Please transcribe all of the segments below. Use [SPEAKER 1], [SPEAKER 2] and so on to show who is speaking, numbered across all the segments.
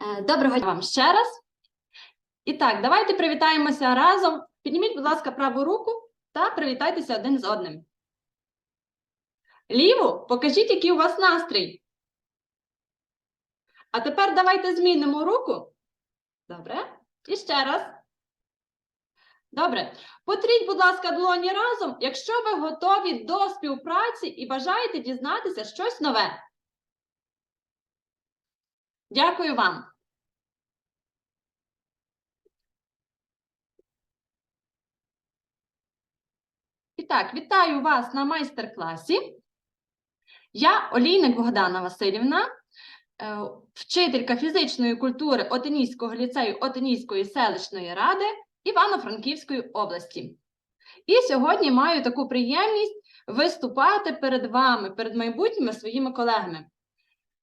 [SPEAKER 1] Е, Доброго дня вам ще раз. І так, давайте привітаємося разом. Підніміть, будь ласка, праву руку та привітайтеся один з одним. Ліву, покажіть, який у вас настрій. А тепер давайте змінимо руку. Добре. І ще раз. Добре. Потріть, будь ласка, долоні разом, якщо ви готові до співпраці і бажаєте дізнатися щось нове. Дякую вам. І так, вітаю вас на майстер-класі. Я Олійник Богдана Васильівна, е, вчителька фізичної культури Отинійського ліцею Отинійської селищної ради Івано-Франківської області. І сьогодні маю таку приємність виступати перед вами, перед майбутніми своїми колегами.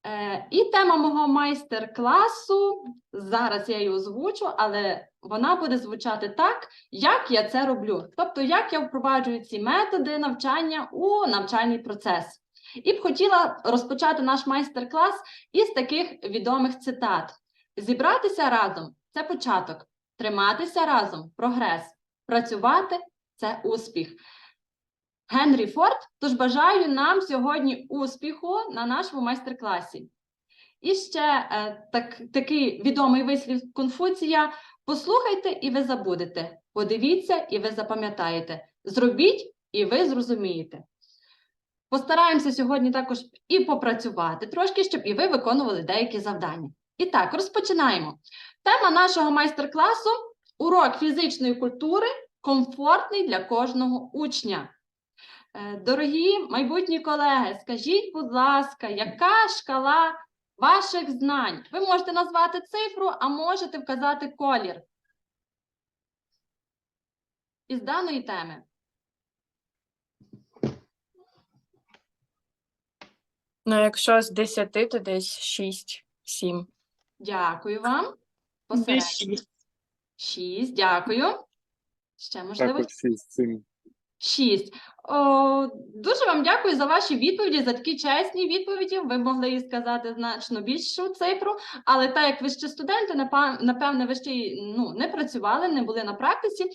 [SPEAKER 1] Е, І тема мого майстер-класу, зараз я її озвучу, але вона буде звучати так, як я це роблю. Тобто, як я впроваджую ці методи навчання у навчальний процес. І б хотіла розпочати наш майстер-клас із таких відомих цитат: зібратися разом це початок, триматися разом прогрес, працювати це успіх. Генрі Форд, тож бажаю нам сьогодні успіху на нашому майстер-класі. І ще е, так, такий відомий вислів Конфуція: послухайте і ви забудете, подивіться і ви запам'ятаєте, зробіть і ви зрозумієте. Постараємося сьогодні також і попрацювати трошки, щоб і ви виконували деякі завдання. І так, розпочинаємо. Тема нашого майстер-класу урок фізичної культури комфортний для кожного учня. Е, Дорогі майбутні колеги, скажіть, будь ласка, яка шкала ваших знань? Ви можете назвати цифру, а можете вказати колір із даної теми.
[SPEAKER 2] Ну, якщо з 10, то десь 6, 7.
[SPEAKER 1] Дякую вам. Посередньо. Шість, дякую. Ще можливо
[SPEAKER 3] Також всі з цим.
[SPEAKER 1] Шість. О, дуже вам дякую за ваші відповіді, за такі чесні відповіді. Ви могли і сказати значно більшу цифру, але так як ви ще студенти, напевне, ви ще й, ну, не працювали, не були на практиці.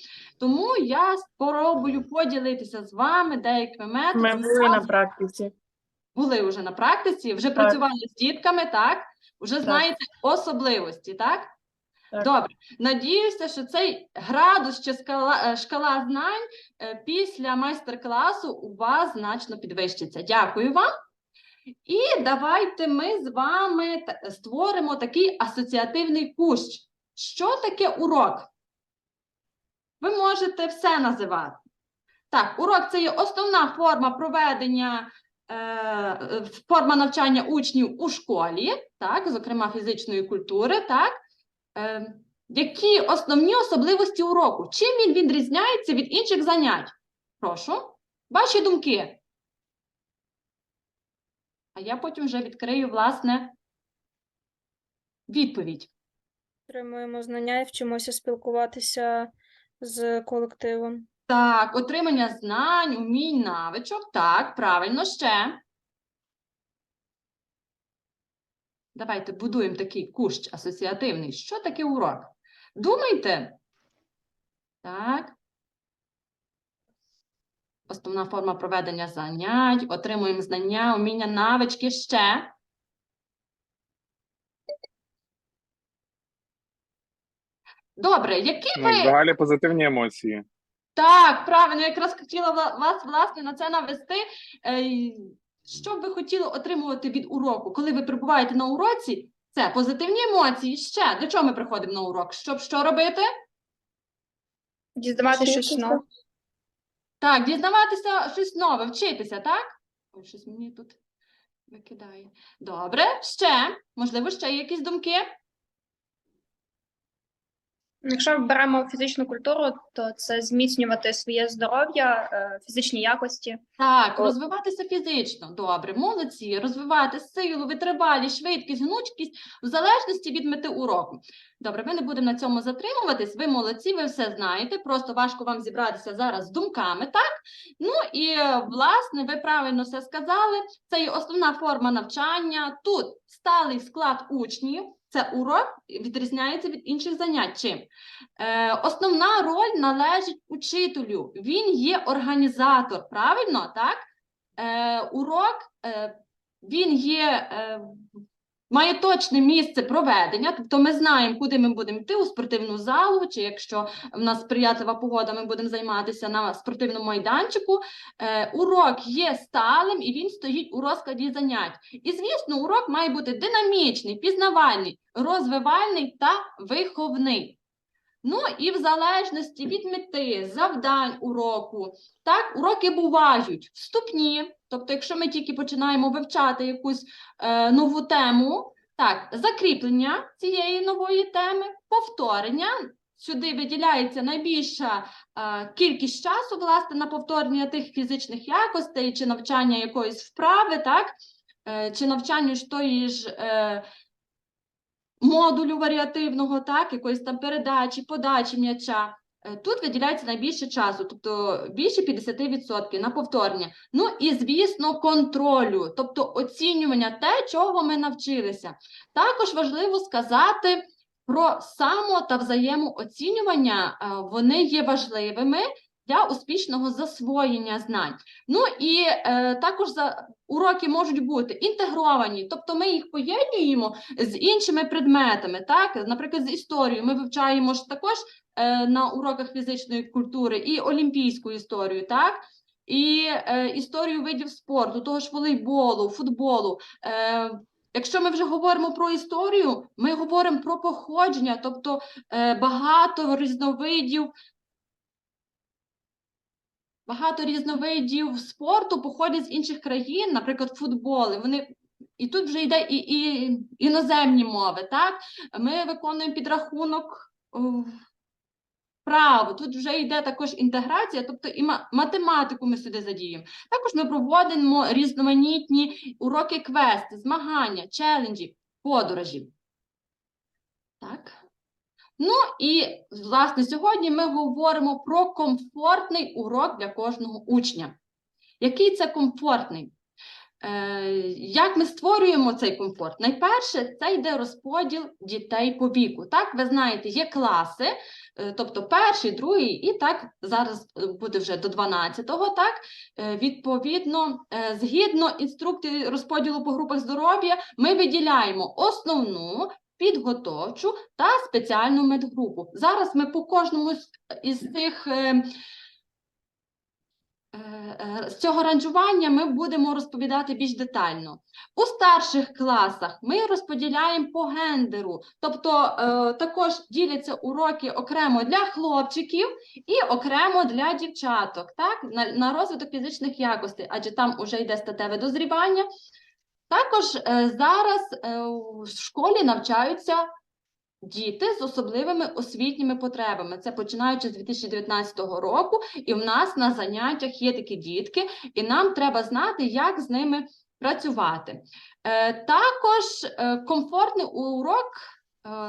[SPEAKER 1] Тому я спробую поділитися з вами деякими методами.
[SPEAKER 2] Ми були на практиці.
[SPEAKER 1] Були вже на практиці, вже працювали з дітками, так? Вже знаєте особливості, так? Добре. Надіюся, що цей градус чи скала, е, шкала знань е, після майстер-класу у вас значно підвищиться. Дякую вам. І давайте ми з вами створимо такий асоціативний кущ. Що таке урок? Ви можете все називати. Так, урок це є основна форма проведення, е, форма навчання учнів у школі, так, зокрема фізичної культури, так. Е, які основні особливості уроку? Чим він відрізняється від інших занять? Прошу, ваші думки. А я потім вже відкрию, власне, відповідь.
[SPEAKER 4] Отримуємо знання і вчимося спілкуватися з колективом.
[SPEAKER 1] Так, отримання знань, умінь, навичок. Так, правильно ще. Давайте будуємо такий кущ асоціативний. Що таке урок? Думайте. Так. Основна форма проведення занять. Отримуємо знання, уміння, навички ще. Добре, які
[SPEAKER 3] Ну,
[SPEAKER 1] ви
[SPEAKER 3] загалі позитивні емоції.
[SPEAKER 1] так, правильно, якраз хотіла вас власне на це навести. Що б ви хотіли отримувати від уроку? Коли ви перебуваєте на уроці, це позитивні емоції. Ще до чого ми приходимо на урок? Щоб що робити?
[SPEAKER 4] Дізнаватися щось нове.
[SPEAKER 1] Так, дізнаватися щось нове, вчитися, так? Ой, щось мені тут викидає. Добре, ще, можливо, ще є якісь думки?
[SPEAKER 4] Якщо беремо фізичну культуру,
[SPEAKER 5] тобто це зміцнювати своє здоров'я, е, фізичні якості.
[SPEAKER 1] Так,
[SPEAKER 2] О.
[SPEAKER 1] розвиватися фізично. Добре, молодці, розвивати силу, витривалість, швидкість, гнучкість в залежності від мети уроку. Добре, ми не будемо на цьому затримуватись. Ви молодці, ви все знаєте. Просто важко вам зібратися зараз з думками, так? Ну і е, власне, ви правильно все сказали. Це і основна форма навчання. Тут сталий склад учнів. Це урок відрізняється від інших занять. Чим? Е, основна роль належить учителю. Він є організатор, правильно? Так? Е, урок е, він є, е, має точне місце проведення, тобто ми знаємо, куди ми будемо йти у спортивну залу, чи якщо в нас сприятлива погода, ми будемо займатися на спортивному майданчику. Е, урок є сталим і він стоїть у розкладі занять. І, звісно, урок має бути динамічний, пізнавальний, розвивальний та виховний. Ну і в залежності від мети, завдань уроку, так, уроки бувають вступні, тобто, якщо ми тільки починаємо вивчати якусь е, нову тему, так, закріплення цієї нової теми, повторення. Сюди виділяється найбільша е, кількість часу, власне, на повторення тих фізичних якостей, чи навчання якоїсь вправи, так, е, чи навчання ж тої ж е, модулю варіативного, так, якоїсь там передачі, подачі м'яча. Е, Тут виділяється найбільше часу, тобто більше 50% на повторення. Ну і, звісно, контролю, тобто оцінювання те, чого ми навчилися. Також важливо сказати про само та взаємооцінювання. Е, Вони є важливими для успішного засвоєння знань. Ну і е, також за уроки можуть бути інтегровані, тобто ми їх поєднуємо з іншими предметами. Так, наприклад, з історією ми вивчаємо ж також е, на уроках фізичної культури і олімпійську історію, так. І е, історію видів спорту, того ж волейболу, футболу. Е, якщо ми вже говоримо про історію, ми говоримо про походження, тобто е, багато різновидів Багато різновидів спорту походять з інших країн, наприклад, футболи. Вони і тут вже йде і, і іноземні мови. Так ми виконуємо підрахунок о, вправо. Тут вже йде також інтеграція, тобто і математику ми сюди задіємо. Також ми проводимо різноманітні уроки квести, змагання, челенджі, подорожі. Так. Ну і власне сьогодні ми говоримо про комфортний урок для кожного учня. Який це комфортний? Е, як ми створюємо цей комфорт? Найперше, це йде розподіл дітей по віку. Так, ви знаєте, є класи, е, тобто перший, другий, і так зараз буде вже до 12-го. Так, Е, відповідно, згідно інструкції розподілу по групах здоров'я, ми виділяємо основну, підготовчу та спеціальну медгрупу. Зараз ми по кожному із цих е, е, е, з цього ранжування ми будемо розповідати більш детально. У старших класах ми розподіляємо по гендеру, тобто також діляться уроки окремо для хлопчиків і окремо для дівчаток, так? на, розвиток фізичних якостей, адже там уже йде статеве дозрівання. Також е, зараз е, в школі навчаються діти з особливими освітніми потребами. Це починаючи з 2019 року, і в нас на заняттях є такі дітки, і нам треба знати, як з ними працювати. Е, Також комфортний урок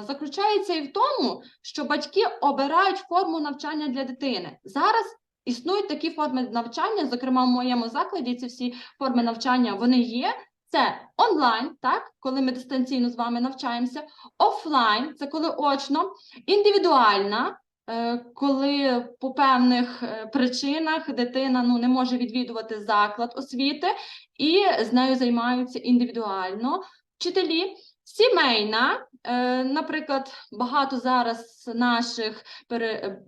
[SPEAKER 1] заключається і в тому, що батьки обирають форму навчання для дитини. Зараз існують такі форми навчання, зокрема в моєму закладі, ці всі форми навчання вони є. Це онлайн, так, коли ми дистанційно з вами навчаємося, офлайн, це коли очно, індивідуальна, е, коли по певних е, причинах дитина ну, не може відвідувати заклад освіти і з нею займаються індивідуально. Вчителі, сімейна, е, наприклад, багато зараз наших,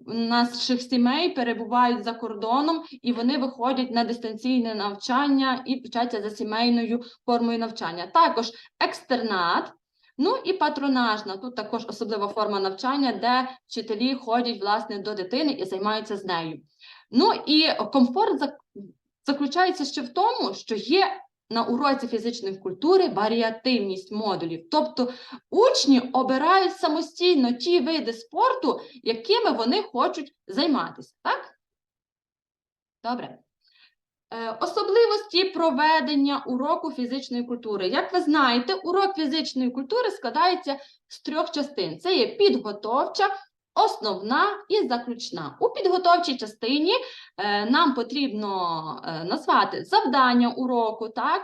[SPEAKER 1] наших сімей перебувають за кордоном і вони виходять на дистанційне навчання і вчаться за сімейною формою навчання. Також екстернат. Ну і патронажна, тут також особлива форма навчання, де вчителі ходять власне до дитини і займаються з нею. Ну і комфорт заключається ще в тому, що є на уроці фізичної культури варіативність модулів. Тобто учні обирають самостійно ті види спорту, якими вони хочуть займатися. Так? Добре. Е, Особливості проведення уроку фізичної культури. Як ви знаєте, урок фізичної культури складається з трьох частин: це є підготовча, основна і заключна. У підготовчій частині е, нам потрібно е, назвати завдання уроку, так?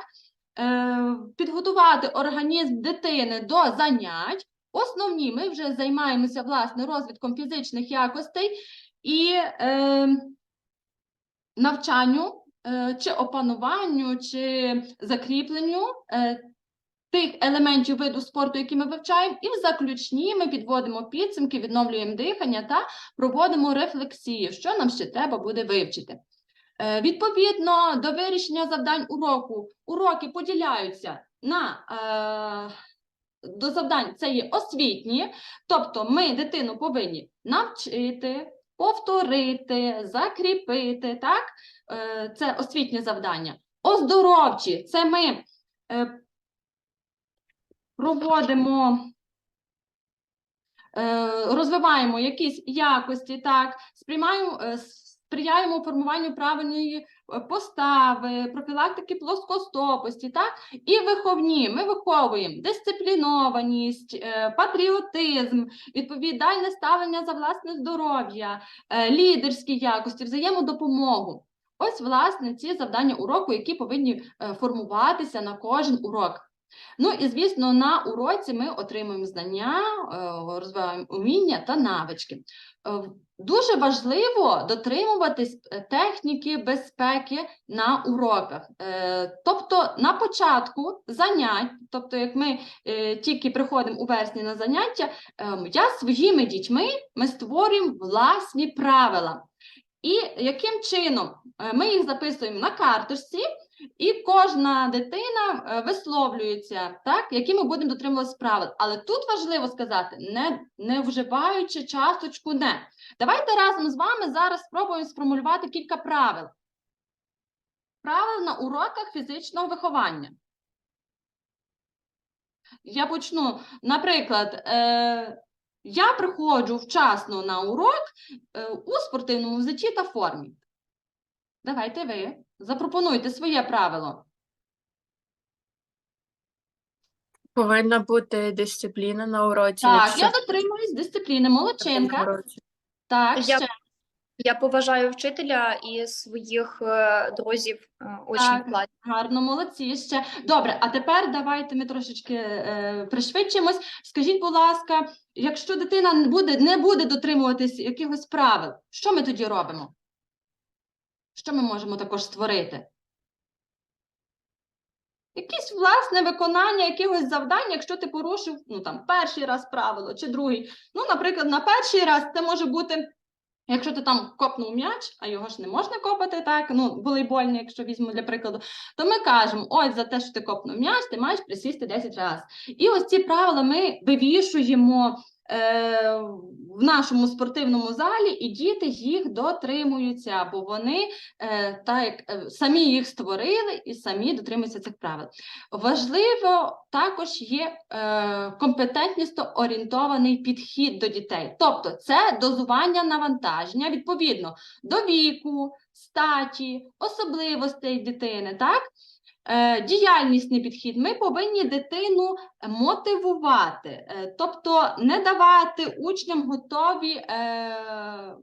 [SPEAKER 1] Е, підготувати організм дитини до занять. Основні ми вже займаємося власне розвитком фізичних якостей і навчанню чи опануванню, чи закріпленню тих елементів виду спорту, які ми вивчаємо, і в заключні ми підводимо підсумки, відновлюємо дихання та проводимо рефлексію, що нам ще треба буде вивчити. Е, Відповідно до вирішення завдань уроку, уроки поділяються на е, до завдань це є освітні, тобто ми дитину повинні навчити, повторити, закріпити, так? Е, Це освітнє завдання. Оздоровчі це ми е, проводимо, е, розвиваємо якісь якості, так, сприймаємо, е, сприяємо формуванню правильної е, постави, профілактики плоскостопості, так, і виховні. Ми виховуємо дисциплінованість, патріотизм, відповідальне ставлення за власне здоров'я, лідерські якості, взаємодопомогу. Ось, власне, ці завдання уроку, які повинні формуватися на кожен урок. Ну і звісно, на уроці ми отримуємо знання, е, розвиваємо уміння та навички. Е, Дуже важливо дотримуватись е, техніки безпеки на уроках. Тобто на початку занять, тобто як ми тільки приходимо у вересні на заняття, я своїми дітьми ми створюємо власні правила. І яким чином ми їх записуємо на карточці, і кожна дитина е, висловлюється, так, які ми будемо дотримуватися правил. Але тут важливо сказати, не, не вживаючи часточку не. Давайте разом з вами зараз спробуємо сформулювати кілька правил. Правил на уроках фізичного виховання. Я почну, наприклад, е, я приходжу вчасно на урок е, у спортивному взутті та формі. Давайте ви запропонуйте своє правило.
[SPEAKER 2] Повинна бути дисципліна на уроці.
[SPEAKER 1] Так,
[SPEAKER 2] якщо
[SPEAKER 1] я дотримуюсь дисципліни. Молодчинка. Так,
[SPEAKER 5] Я
[SPEAKER 1] ще.
[SPEAKER 5] Я поважаю вчителя і своїх е, друзів, е,
[SPEAKER 1] Так.
[SPEAKER 5] в.
[SPEAKER 1] Гарно, молодці ще. Добре, а тепер давайте ми трошечки е, пришвидшимось. Скажіть, будь ласка, якщо дитина не буде, не буде дотримуватись якихось правил, що ми тоді робимо? Що ми можемо також створити? Якесь власне виконання якихось завдань, якщо ти порушив ну, там, перший раз правило чи другий. Ну, наприклад, на перший раз це може бути Якщо ти там копнув м'яч, а його ж не можна копати, так, ну, волейбольний, якщо візьмемо для прикладу, то ми кажемо, ось за те, що ти копнув м'яч, ти маєш присісти 10 разів. І ось ці правила ми вивішуємо в нашому спортивному залі, і діти їх дотримуються, бо вони е, так, е, самі їх створили і самі дотримуються цих правил. Важливо також є е, компетентність орієнтований підхід до дітей. Тобто це дозування навантаження відповідно до віку, статі, особливостей дитини. Так? Е, діяльнісний підхід. Ми повинні дитину мотивувати, е, тобто не давати учням готові. Е,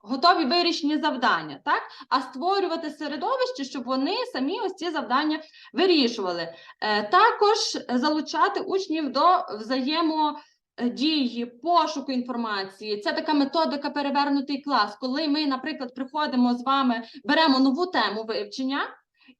[SPEAKER 1] Готові вирішені завдання, так? а створювати середовище, щоб вони самі ось ці завдання вирішували. Також залучати учнів до взаємодії, пошуку інформації. Це така методика перевернутий клас, коли ми, наприклад, приходимо з вами, беремо нову тему вивчення.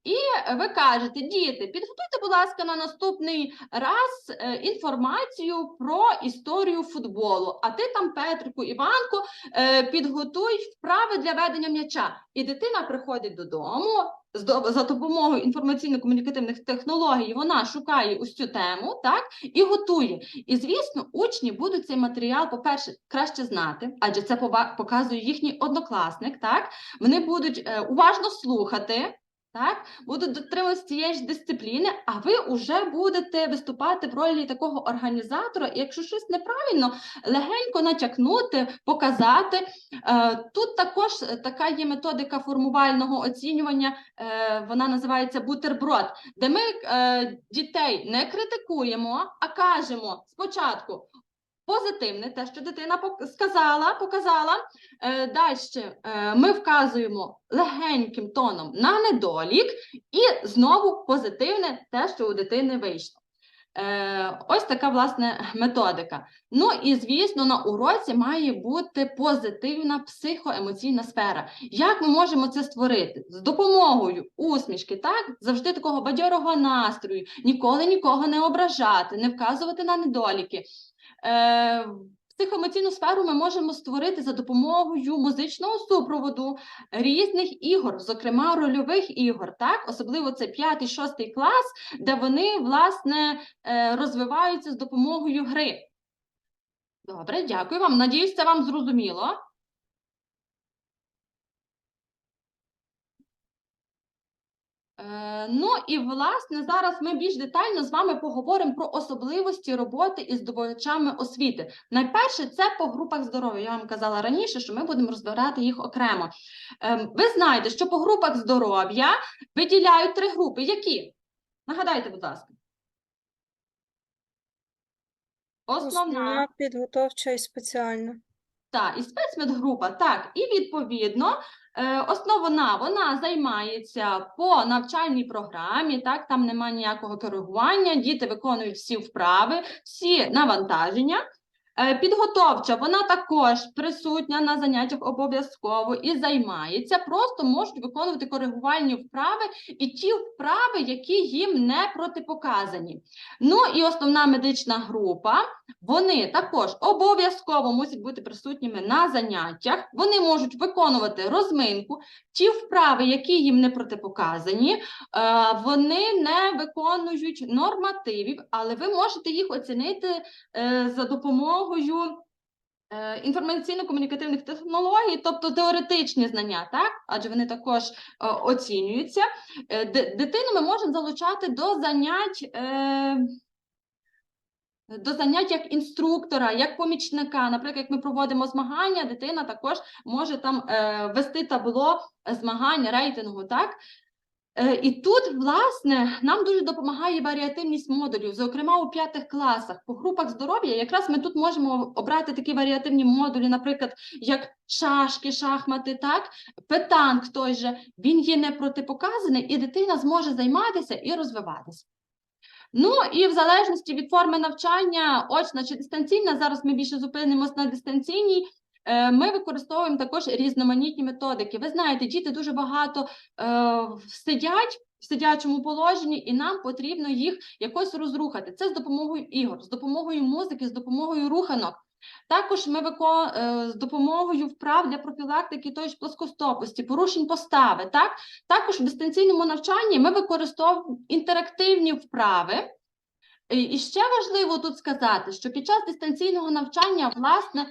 [SPEAKER 1] І ви кажете, діти, підготуйте, будь ласка, на наступний раз е, інформацію про історію футболу. А ти там, Петрику, Іванку, е, підготуй вправи для ведення м'яча. І дитина приходить додому за допомогою інформаційно-комунікативних технологій. Вона шукає ось цю тему, так і готує. І звісно, учні будуть цей матеріал, по-перше, краще знати, адже це показує їхній однокласник. Так вони будуть е, уважно слухати. Так, будуть дотримуватися цієї ж дисципліни, а ви вже будете виступати в ролі такого організатора. І якщо щось неправильно, легенько натякнути, показати. Е, Тут також така є методика формувального оцінювання, е, вона називається бутерброд, де ми е, дітей не критикуємо, а кажемо спочатку. Позитивне, те, що дитина сказала, показала. Е, Далі е, ми вказуємо легеньким тоном на недолік, і знову позитивне, те, що у дитини вийшло. Е, ось така власне методика. Ну і звісно, на уроці має бути позитивна психоемоційна сфера. Як ми можемо це створити? З допомогою усмішки, так завжди такого бадьорого настрою, ніколи нікого не ображати, не вказувати на недоліки. Е, Психоемоційну сферу ми можемо створити за допомогою музичного супроводу різних ігор, зокрема рольових ігор, так особливо це 5-6 клас, де вони власне е, розвиваються з допомогою гри. Добре, дякую вам. Надіюсь, це вам зрозуміло. Е, Ну і власне зараз ми більш детально з вами поговоримо про особливості роботи із здобувачами освіти. Найперше це по групах здоров'я. Я вам казала раніше, що ми будемо розбирати їх окремо. Ем, Ви знаєте, що по групах здоров'я виділяють три групи. Які? Нагадайте, будь ласка. Основна.
[SPEAKER 4] Підготовча і спеціальна.
[SPEAKER 1] Так, і спецмедгрупа, так, і відповідно, е, основна вона займається по навчальній програмі, так, там немає ніякого коригування, діти виконують всі вправи, всі навантаження. Е, Підготовча, вона також присутня на заняттях обов'язково і займається, просто можуть виконувати коригувальні вправи і ті вправи, які їм не протипоказані. Ну і основна медична група, вони також обов'язково мусять бути присутніми на заняттях. Вони можуть виконувати розминку, ті вправи, які їм не протипоказані, е, вони не виконують нормативів, але ви можете їх оцінити е, за допомогою. Е, Інформаційно-комунікативних технологій, тобто теоретичні знання, так? Адже вони також е, оцінюються. Е, ди- Дитину ми можемо залучати до занять до занять як інструктора, як помічника. Наприклад, як ми проводимо змагання, дитина також може там е, вести табло змагань, рейтингу. Так? Е, і тут, власне, нам дуже допомагає варіативність модулів, зокрема у п'ятих класах. По групах здоров'я якраз ми тут можемо обрати такі варіативні модулі, наприклад, як шашки, шахмати, так, петанк той же, він є не протипоказаний, і дитина зможе займатися і розвиватися. Ну і в залежності від форми навчання, очна чи дистанційна, зараз ми більше зупинимось на дистанційній. Е, Ми використовуємо також різноманітні методики. Ви знаєте, діти дуже багато е, сидять в сидячому положенні, і нам потрібно їх якось розрухати. Це з допомогою ігор, з допомогою музики, з допомогою руханок. Також ми вико... е, з допомогою вправ для профілактики тої ж плоскостопості, порушень постави. Так? Також в дистанційному навчанні ми використовуємо інтерактивні вправи. І ще важливо тут сказати, що під час дистанційного навчання, власне,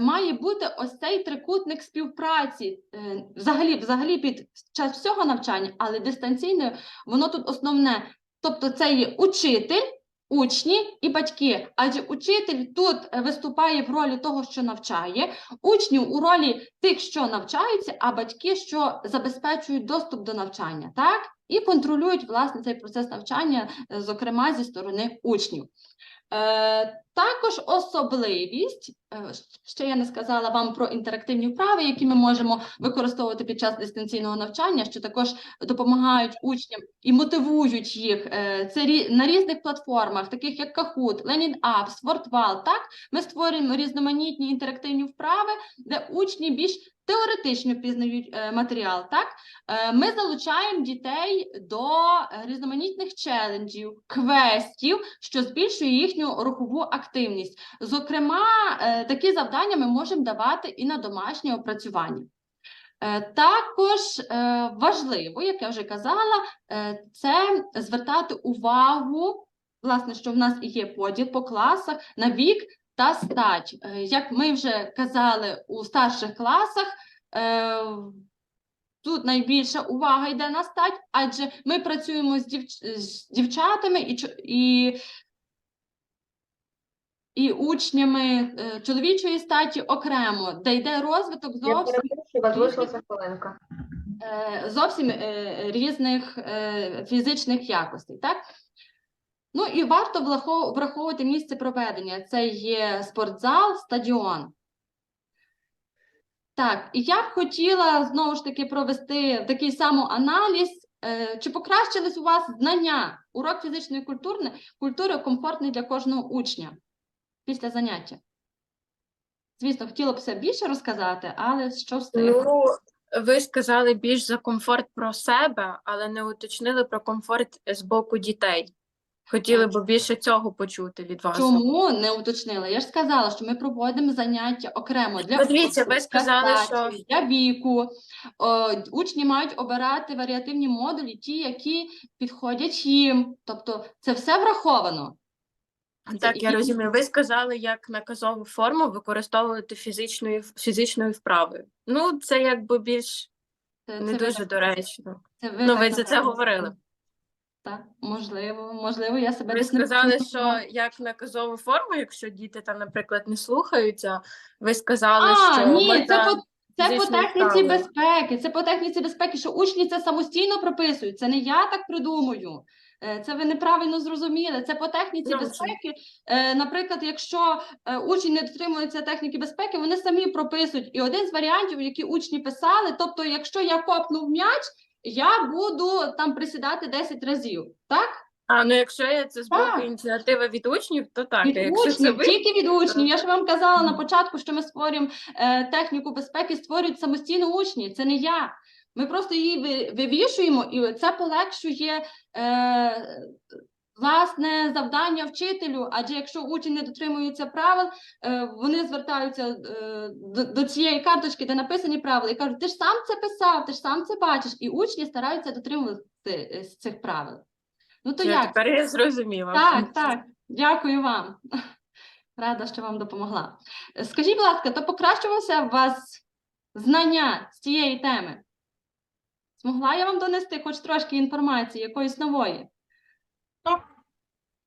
[SPEAKER 1] має бути ось цей трикутник співпраці. е, Взагалі, взагалі під час всього навчання, але дистанційне, воно тут основне. Тобто це є учитель, учні і батьки. Адже учитель тут е, виступає в ролі того, що навчає, учні у ролі тих, що навчаються, а батьки, що забезпечують доступ до навчання, так? І контролюють власне цей процес навчання, е, зокрема зі сторони учнів. Також особливість, е, ще я не сказала вам про інтерактивні вправи, які ми можемо використовувати під час дистанційного навчання, що також допомагають учням і мотивують їх. Е, це на різних платформах, таких як Kahoot, Learning Apps, WordWall, так? Ми створюємо різноманітні інтерактивні вправи, де учні більш теоретично пізнають е, матеріал, так? Ми залучаємо дітей до різноманітних челенджів, квестів, що збільшує їхню рухову активність. Зокрема, е, такі завдання ми можемо давати і на домашнє опрацювання. Е, Також е, важливо, як я вже казала, це звертати увагу, власне, що в нас і є поділ по класах на вік та стать. Як ми вже казали у старших класах, тут найбільша увага йде на стать, адже ми працюємо з дівчатами і, і, і учнями е, чоловічої статі окремо, де йде розвиток зовсім
[SPEAKER 6] хвилинка.
[SPEAKER 1] е, зовсім е, різних фізичних якостей. Так? Ну і варто враховувати місце проведення. Це є спортзал, стадіон. Так, і я б хотіла знову ж таки провести такий самоаналіз. Е, Чи покращились у вас знання? Урок фізичної культури, культури комфортний для кожного учня після заняття? Звісно, хотілося б більше розказати, але що встигну?
[SPEAKER 2] Ну, ви сказали більш за комфорт про себе, але не уточнили про комфорт з боку дітей. Хотіли б більше цього почути від вас.
[SPEAKER 1] Чому не уточнила? Я ж сказала, що ми проводимо заняття окремо для
[SPEAKER 2] Ну, дивіться, ви сказали,
[SPEAKER 1] для
[SPEAKER 2] що-
[SPEAKER 1] для віку. О, учні мають обирати варіативні модулі, ті, які підходять їм. Тобто це все враховано.
[SPEAKER 2] Так, я розумію. Ви сказали, як наказову форму використовувати фізичною фізичною вправою. Ну, це якби більш
[SPEAKER 1] Це,
[SPEAKER 2] не
[SPEAKER 1] це
[SPEAKER 2] дуже
[SPEAKER 1] так-
[SPEAKER 2] доречно.
[SPEAKER 1] це
[SPEAKER 2] Ну, ви за це говорили.
[SPEAKER 1] Так, можливо, можливо, я себе
[SPEAKER 2] Ви сказали, що як наказову форму, якщо діти там, наприклад, не слухаються, ви сказали,
[SPEAKER 1] А,
[SPEAKER 2] що
[SPEAKER 1] ні, це по, це по техніці
[SPEAKER 2] вправи.
[SPEAKER 1] безпеки. Це по техніці безпеки, що учні це самостійно прописують. Це не я так придумую. Е, Це ви неправильно зрозуміли. Це по техніці
[SPEAKER 2] це-
[SPEAKER 1] безпеки. Е, Наприклад, якщо е, учень не дотримується техніки безпеки, вони самі прописують. І один з варіантів, які учні писали, тобто, якщо я копнув м'яч, я буду там присідати 10 разів. Так?
[SPEAKER 2] А ну якщо є це з боку
[SPEAKER 1] Так.
[SPEAKER 2] ініціативи від учнів, то так.
[SPEAKER 1] Від
[SPEAKER 2] якщо це ви,
[SPEAKER 1] тільки від учнів. Я ж вам казала на початку, що ми створюємо е, техніку безпеки, створюють самостійно учні. Це не я. Ми просто її вивішуємо, і це полегшує е, власне завдання вчителю. Адже якщо учень не дотримується правил, е, вони звертаються е, до, до цієї карточки, де написані правила, і кажуть: ти ж сам це писав, ти ж сам це бачиш. І учні стараються дотримуватися е, цих правил. Ну то
[SPEAKER 2] Все,
[SPEAKER 1] як?
[SPEAKER 2] тепер я зрозуміла.
[SPEAKER 1] Так, так, дякую вам. Рада, що вам допомогла. Скажіть, будь ласка, то покращувалося у вас знання з цієї теми? Змогла я вам донести хоч трошки інформації, якоїсь нової?
[SPEAKER 2] Так.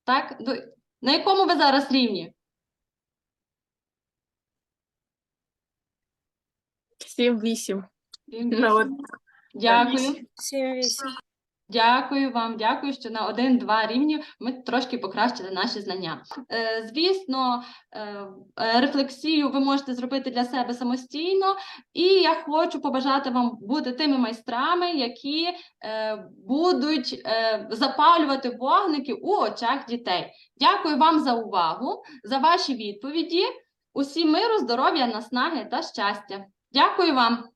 [SPEAKER 1] Так? До- На якому ви зараз рівні?
[SPEAKER 2] Ну, от,
[SPEAKER 1] Дякую.
[SPEAKER 4] 7-8.
[SPEAKER 1] Дякую вам, дякую, що на один-два рівні ми трошки покращили наші знання. Е, звісно, е, рефлексію ви можете зробити для себе самостійно, і я хочу побажати вам бути тими майстрами, які е, будуть запалювати вогники у очах дітей. Дякую вам за увагу, за ваші відповіді. Усім миру, здоров'я, наснаги та щастя. Дякую вам.